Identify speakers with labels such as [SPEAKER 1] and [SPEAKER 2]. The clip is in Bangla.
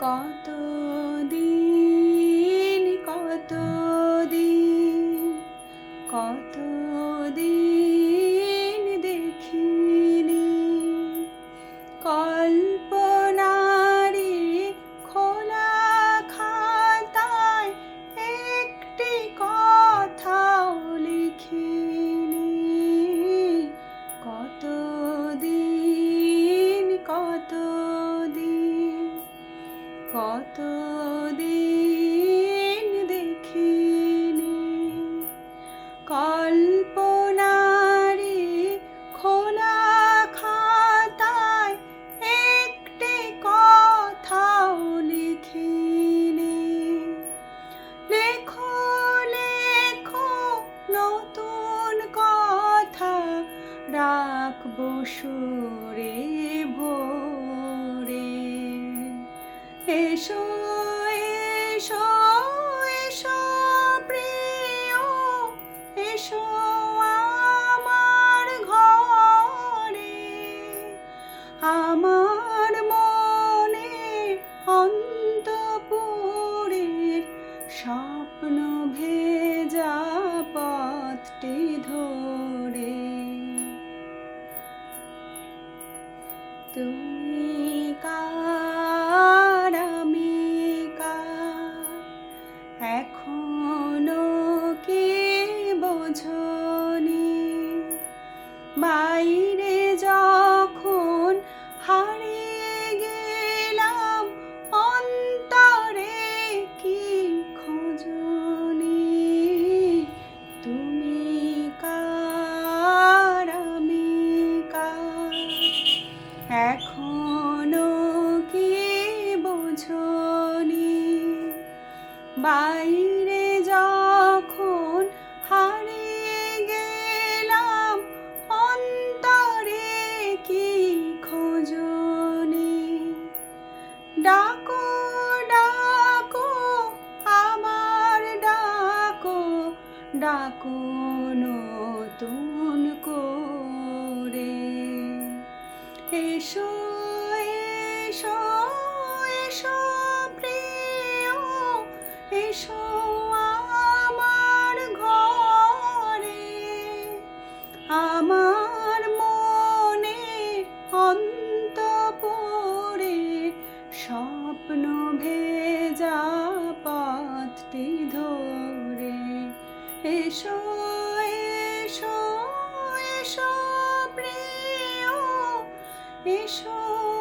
[SPEAKER 1] কত দিন কত দিন কত কত দিন দেখিনি। কল্পনারি খোলা খাতায় একটি কথাও লিখিনি। লেখো লেখো, নতুন কথা রাখব সুরে ভোরে এসো এসো এসো প্রিয় আমার ঘরে। আমার মনে অন্তপুরের স্বপ্ন ধরে। তুমি বাইরে যখন হারিয়ে গেলাম, অন্তরে কি খোঁজনি? তুমি কার, আমি কার? এখনও কি বোঝনি? বাইরে ডাকো নতুন করে। এসো এসো এসো প্রিয় এসো। এসো এসো এসো প্রিয় এসো।